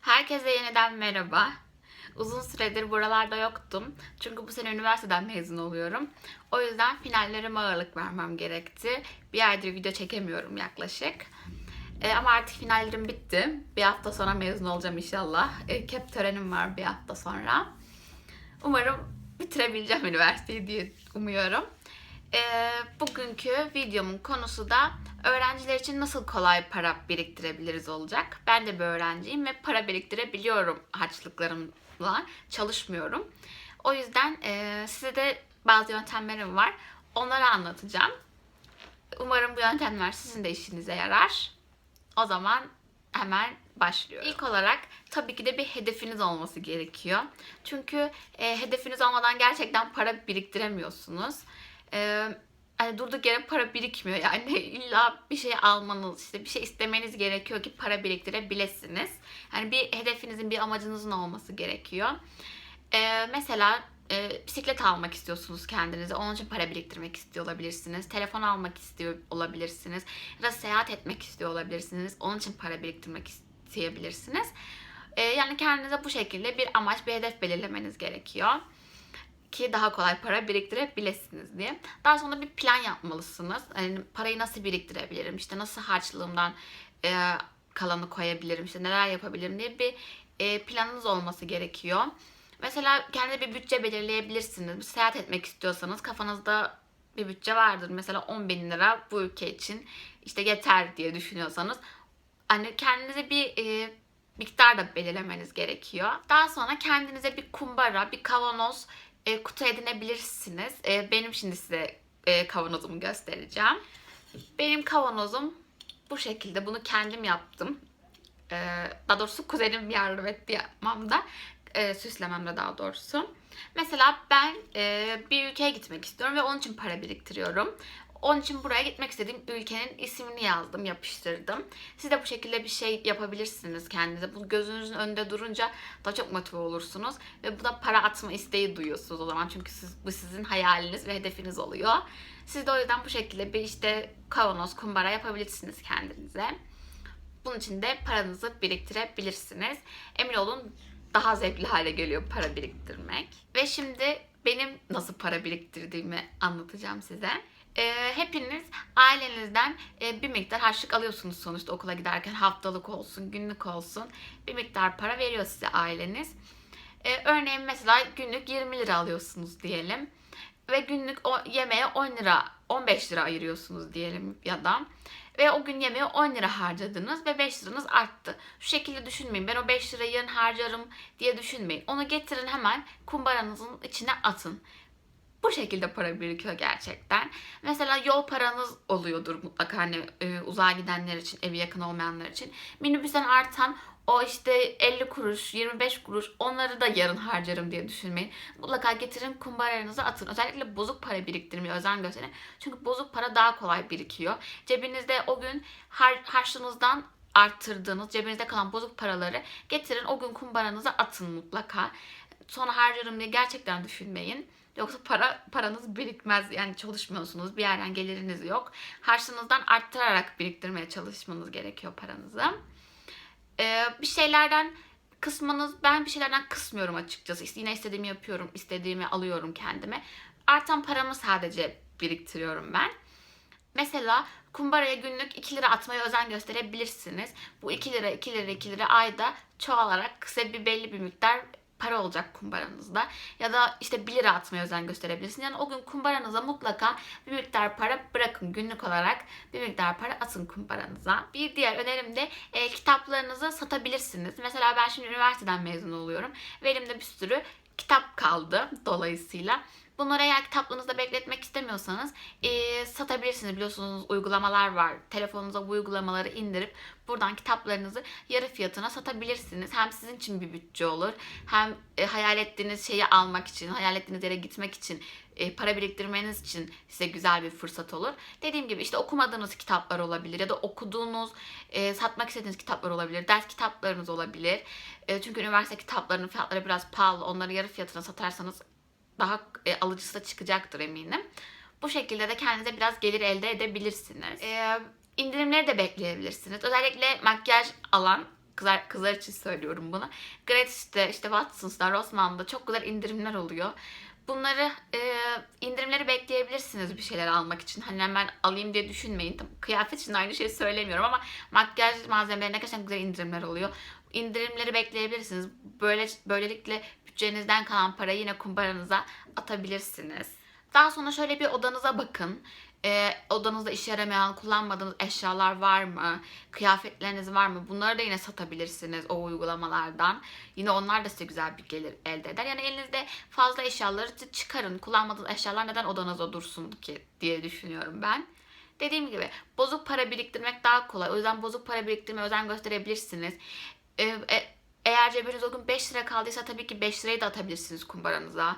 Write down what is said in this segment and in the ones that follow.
Herkese yeniden merhaba. Uzun süredir buralarda yoktum. Çünkü bu sene üniversiteden mezun oluyorum. O yüzden finallerime ağırlık vermem gerekti. Bir aydır video çekemiyorum yaklaşık. Ee, ama artık finallerim bitti. Bir hafta sonra mezun olacağım inşallah. Ee, kep törenim var bir hafta sonra. Umarım bitirebileceğim üniversiteyi diye umuyorum. Ee, bugünkü videomun konusu da öğrenciler için nasıl kolay para biriktirebiliriz olacak. Ben de bir öğrenciyim ve para biriktirebiliyorum harçlıklarımla. Çalışmıyorum. O yüzden e, size de bazı yöntemlerim var. Onları anlatacağım. Umarım bu yöntemler sizin de işinize yarar. O zaman hemen başlıyorum. İlk olarak tabii ki de bir hedefiniz olması gerekiyor. Çünkü e, hedefiniz olmadan gerçekten para biriktiremiyorsunuz. E, hani durduk yere para birikmiyor. Yani illa bir şey almanız, işte bir şey istemeniz gerekiyor ki para biriktirebilesiniz. Yani bir hedefinizin, bir amacınızın olması gerekiyor. E, mesela e, bisiklet almak istiyorsunuz kendinize. Onun için para biriktirmek istiyor olabilirsiniz. Telefon almak istiyor olabilirsiniz. Ya da seyahat etmek istiyor olabilirsiniz. Onun için para biriktirmek isteyebilirsiniz. E, yani kendinize bu şekilde bir amaç, bir hedef belirlemeniz gerekiyor ki daha kolay para biriktirebilirsiniz diye. Daha sonra bir plan yapmalısınız. Yani parayı nasıl biriktirebilirim? İşte nasıl harçlığımdan e, kalanı koyabilirim? İşte neler yapabilirim diye bir e, planınız olması gerekiyor. Mesela kendi bir bütçe belirleyebilirsiniz. Bir seyahat etmek istiyorsanız kafanızda bir bütçe vardır. Mesela 10 bin lira bu ülke için işte yeter diye düşünüyorsanız hani kendinize bir e, miktar da belirlemeniz gerekiyor. Daha sonra kendinize bir kumbara, bir kavanoz, e, kutu edinebilirsiniz. E, benim şimdi size e, kavanozumu göstereceğim. Benim kavanozum bu şekilde. Bunu kendim yaptım. E, daha doğrusu kuzenim yardım etti yapmamda. E, süslememde daha doğrusu. Mesela ben e, bir ülkeye gitmek istiyorum ve onun için para biriktiriyorum. Onun için buraya gitmek istediğim ülkenin ismini yazdım, yapıştırdım. Siz de bu şekilde bir şey yapabilirsiniz kendinize. Bu gözünüzün önünde durunca daha çok motive olursunuz. Ve bu da para atma isteği duyuyorsunuz o zaman. Çünkü siz, bu sizin hayaliniz ve hedefiniz oluyor. Siz de o yüzden bu şekilde bir işte kavanoz, kumbara yapabilirsiniz kendinize. Bunun için de paranızı biriktirebilirsiniz. Emin olun daha zevkli hale geliyor para biriktirmek. Ve şimdi benim nasıl para biriktirdiğimi anlatacağım size. Ee, hepiniz ailenizden e, bir miktar harçlık alıyorsunuz sonuçta okula giderken haftalık olsun, günlük olsun bir miktar para veriyor size aileniz. Ee, örneğin mesela günlük 20 lira alıyorsunuz diyelim ve günlük o yemeğe 10 lira, 15 lira ayırıyorsunuz diyelim ya da ve o gün yemeğe 10 lira harcadınız ve 5 liranız arttı. Şu şekilde düşünmeyin. Ben o 5 lirayı yarın harcarım diye düşünmeyin. Onu getirin hemen kumbaranızın içine atın. Bu şekilde para birikiyor gerçekten. Mesela yol paranız oluyordur mutlaka hani e, uzağa gidenler için, evi yakın olmayanlar için. Minibüsten artan o işte 50 kuruş, 25 kuruş onları da yarın harcarım diye düşünmeyin. Mutlaka getirin kumbaranıza atın. Özellikle bozuk para biriktirmeye özen gösterin. Çünkü bozuk para daha kolay birikiyor. Cebinizde o gün har harçlığınızdan arttırdığınız cebinizde kalan bozuk paraları getirin o gün kumbaranıza atın mutlaka. Sonra harcarım diye gerçekten düşünmeyin. Yoksa para paranız birikmez. Yani çalışmıyorsunuz. Bir yerden geliriniz yok. Harçlığınızdan arttırarak biriktirmeye çalışmanız gerekiyor paranızı. Ee, bir şeylerden kısmanız ben bir şeylerden kısmıyorum açıkçası. İşte Yine istediğimi yapıyorum, istediğimi alıyorum kendime. Artan paramı sadece biriktiriyorum ben. Mesela kumbaraya günlük 2 lira atmaya özen gösterebilirsiniz. Bu 2 lira, 2 lira, 2 lira ayda çoğalarak size bir belli bir miktar para olacak kumbaranızda. Ya da işte 1 lira atmaya özen gösterebilirsiniz. Yani o gün kumbaranıza mutlaka bir miktar para bırakın günlük olarak. Bir miktar para atın kumbaranıza. Bir diğer önerim de e, kitaplarınızı satabilirsiniz. Mesela ben şimdi üniversiteden mezun oluyorum. Ve elimde bir sürü kitap kaldı dolayısıyla. Bunları eğer kitaplarınızda bekletmek istemiyorsanız e, satabilirsiniz. Biliyorsunuz uygulamalar var. Telefonunuza bu uygulamaları indirip buradan kitaplarınızı yarı fiyatına satabilirsiniz. Hem sizin için bir bütçe olur. Hem e, hayal ettiğiniz şeyi almak için, hayal ettiğiniz yere gitmek için, e, para biriktirmeniz için size güzel bir fırsat olur. Dediğim gibi işte okumadığınız kitaplar olabilir ya da okuduğunuz, e, satmak istediğiniz kitaplar olabilir. Ders kitaplarınız olabilir. E, çünkü üniversite kitaplarının fiyatları biraz pahalı. Onları yarı fiyatına satarsanız daha e, alıcısı da çıkacaktır eminim. Bu şekilde de kendinize biraz gelir elde edebilirsiniz. E, indirimleri de bekleyebilirsiniz. Özellikle makyaj alan Kızlar, kızlar için söylüyorum bunu. Gratis'te, işte Watson's'da, Rossmann'da çok güzel indirimler oluyor. Bunları e, indirimleri bekleyebilirsiniz bir şeyler almak için. Hani hemen alayım diye düşünmeyin. Tabii Kıyafet için aynı şeyi söylemiyorum ama makyaj malzemelerine gerçekten güzel indirimler oluyor. İndirimleri bekleyebilirsiniz. Böyle böylelikle bütçenizden kalan parayı yine kumbaranıza atabilirsiniz. Daha sonra şöyle bir odanıza bakın. Ee, odanızda işe yaramayan, kullanmadığınız eşyalar var mı? Kıyafetleriniz var mı? Bunları da yine satabilirsiniz o uygulamalardan. Yine onlar da size güzel bir gelir elde eder. Yani elinizde fazla eşyaları çıkarın. Kullanmadığınız eşyalar neden odanızda dursun ki diye düşünüyorum ben. Dediğim gibi bozuk para biriktirmek daha kolay. O yüzden bozuk para biriktirmeye özen gösterebilirsiniz. Ee, e- eğer cebiniz o gün 5 lira kaldıysa tabii ki 5 lirayı da atabilirsiniz kumbaranıza.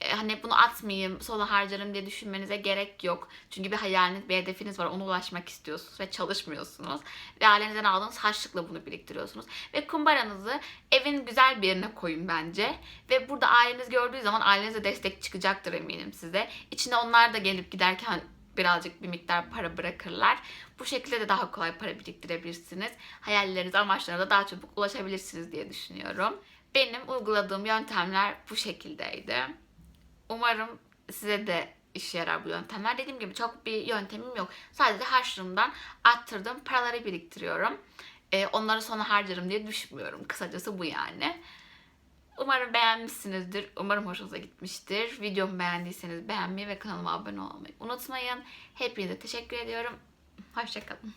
Ee, hani bunu atmayayım, sonra harcarım diye düşünmenize gerek yok. Çünkü bir hayaliniz, bir hedefiniz var. Ona ulaşmak istiyorsunuz ve çalışmıyorsunuz. Ve ailenizden aldığınız harçlıkla bunu biriktiriyorsunuz. Ve kumbaranızı evin güzel bir yerine koyun bence. Ve burada aileniz gördüğü zaman ailenize destek çıkacaktır eminim size. İçine onlar da gelip giderken birazcık bir miktar para bırakırlar. Bu şekilde de daha kolay para biriktirebilirsiniz. Hayallerinize, amaçlarınıza daha çabuk ulaşabilirsiniz diye düşünüyorum. Benim uyguladığım yöntemler bu şekildeydi. Umarım size de işe yarar bu yöntemler. Dediğim gibi çok bir yöntemim yok. Sadece harçlığımdan attırdığım paraları biriktiriyorum. Ee, onları sonra harcarım diye düşünmüyorum. Kısacası bu yani. Umarım beğenmişsinizdir. Umarım hoşunuza gitmiştir. Videomu beğendiyseniz beğenmeyi ve kanalıma abone olmayı unutmayın. Hepinize teşekkür ediyorum. Hoşçakalın.